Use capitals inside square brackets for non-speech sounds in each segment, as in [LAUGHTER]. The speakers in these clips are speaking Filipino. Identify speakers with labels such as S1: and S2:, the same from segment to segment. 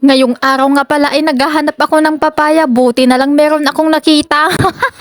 S1: Ngayong araw nga pala ay naghahanap ako ng papaya. Buti na lang meron akong nakita.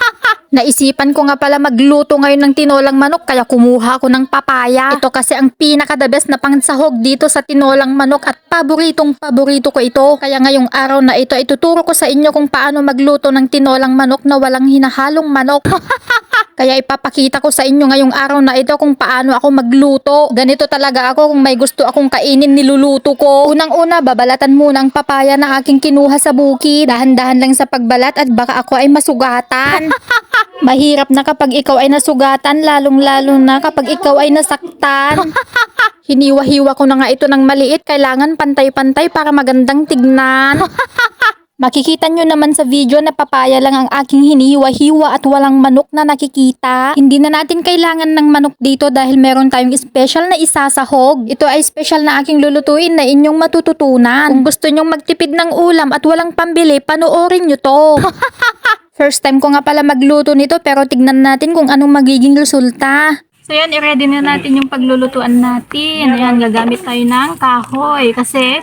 S1: [LAUGHS] Naisipan ko nga pala magluto ngayon ng tinolang manok kaya kumuha ako ng papaya. Ito kasi ang pinaka the best na pangsahog dito sa tinolang manok at paboritong paborito ko ito. Kaya ngayong araw na ito ay tuturo ko sa inyo kung paano magluto ng tinolang manok na walang hinahalong manok. [LAUGHS] Kaya ipapakita ko sa inyo ngayong araw na ito kung paano ako magluto. Ganito talaga ako kung may gusto akong kainin niluluto ko. Unang-una, babalatan muna ang papaya na aking kinuha sa bukid. Dahan-dahan lang sa pagbalat at baka ako ay masugatan. [LAUGHS] Mahirap na kapag ikaw ay nasugatan, lalong-lalo na kapag ikaw ay nasaktan. [LAUGHS] Hiniwa-hiwa ko na nga ito ng maliit. Kailangan pantay-pantay para magandang tignan. [LAUGHS] Makikita nyo naman sa video na papaya lang ang aking hinihiwa-hiwa at walang manok na nakikita. Hindi na natin kailangan ng manok dito dahil meron tayong special na isasahog. Ito ay special na aking lulutuin na inyong matututunan. Kung gusto nyong magtipid ng ulam at walang pambili, panoorin nyo to. [LAUGHS] First time ko nga pala magluto nito pero tignan natin kung anong magiging resulta. So yan, i-ready na natin yung paglulutuan natin. Ayan, gagamit tayo ng kahoy. Kasi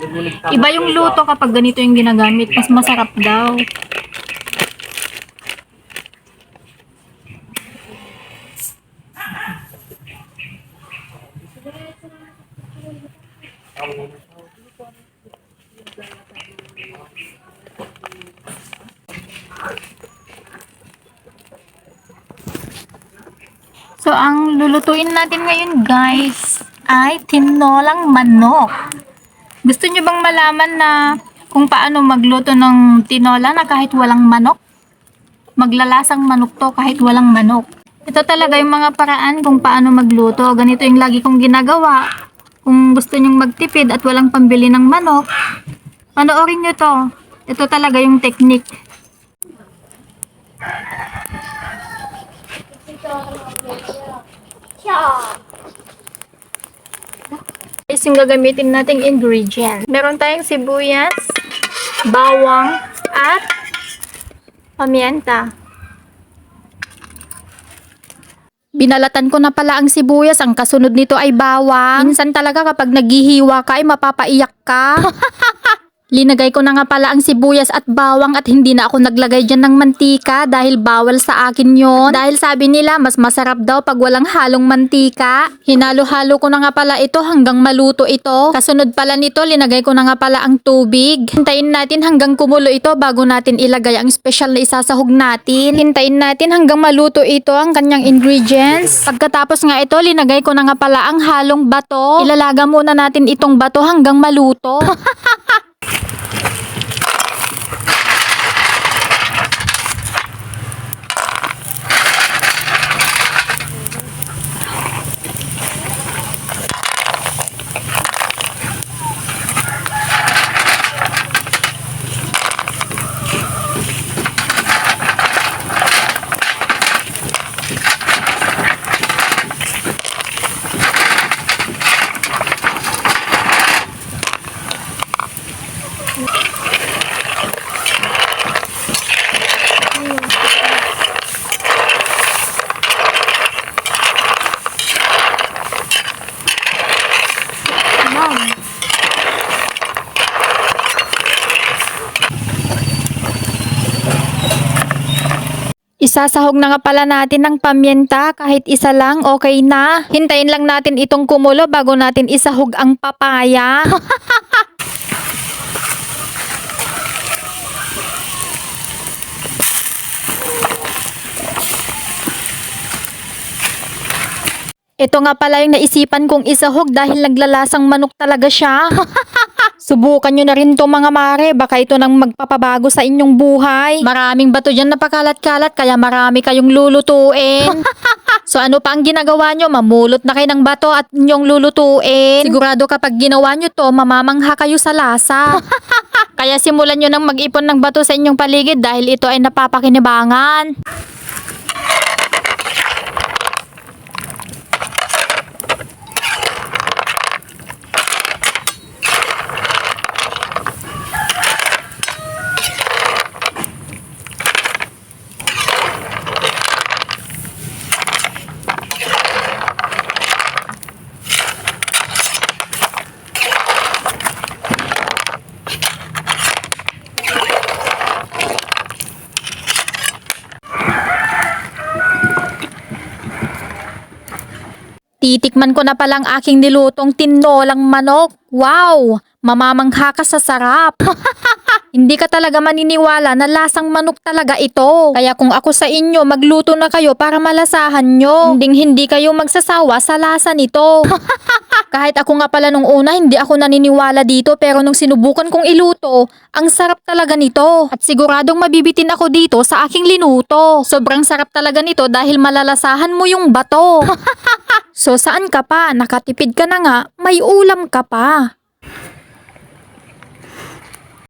S1: iba yung luto kapag ganito yung ginagamit. Mas masarap daw. So, ang lulutuin natin ngayon, guys, ay tinolang manok. Gusto nyo bang malaman na kung paano magluto ng tinola na kahit walang manok? Maglalasang manok to kahit walang manok. Ito talaga yung mga paraan kung paano magluto. Ganito yung lagi kong ginagawa. Kung gusto nyong magtipid at walang pambili ng manok, panoorin nyo to. Ito talaga yung technique. Is yung gagamitin nating ingredient. Meron tayong sibuyas, bawang, at pamienta. Binalatan ko na pala ang sibuyas. Ang kasunod nito ay bawang. Minsan talaga kapag naghihiwa ka ay mapapaiyak ka. [LAUGHS] Linagay ko na nga pala ang sibuyas at bawang at hindi na ako naglagay dyan ng mantika dahil bawal sa akin yon. Dahil sabi nila mas masarap daw pag walang halong mantika. Hinalo-halo ko na nga pala ito hanggang maluto ito. Kasunod pala nito, linagay ko na nga pala ang tubig. Hintayin natin hanggang kumulo ito bago natin ilagay ang special na isasahog natin. Hintayin natin hanggang maluto ito ang kanyang ingredients. Pagkatapos nga ito, linagay ko na nga pala ang halong bato. Ilalaga muna natin itong bato hanggang maluto. [LAUGHS] Isasahog na nga pala natin ng pamyenta kahit isa lang okay na. Hintayin lang natin itong kumulo bago natin isahog ang papaya. [LAUGHS] Ito nga pala yung naisipan kong isahog dahil naglalasang manok talaga siya. [LAUGHS] Subukan nyo na rin to mga mare, baka ito nang magpapabago sa inyong buhay. Maraming bato dyan na pakalat-kalat, kaya marami kayong lulutuin. [LAUGHS] so ano pa ang ginagawa nyo? Mamulot na kayo ng bato at inyong lulutuin. Sigurado kapag ginawa nyo to, mamamangha kayo sa lasa. [LAUGHS] kaya simulan nyo nang mag-ipon ng bato sa inyong paligid dahil ito ay napapakinabangan. Titikman ko na palang aking nilutong tinolang manok. Wow! Mamamangha ka sa sarap. [LAUGHS] Hindi ka talaga maniniwala na lasang manok talaga ito. Kaya kung ako sa inyo, magluto na kayo para malasahan nyo. Hinding hindi kayo magsasawa sa lasa nito. [LAUGHS] Kahit ako nga pala nung una, hindi ako naniniwala dito pero nung sinubukan kong iluto, ang sarap talaga nito. At siguradong mabibitin ako dito sa aking linuto. Sobrang sarap talaga nito dahil malalasahan mo yung bato. [LAUGHS] so saan ka pa? Nakatipid ka na nga, may ulam ka pa.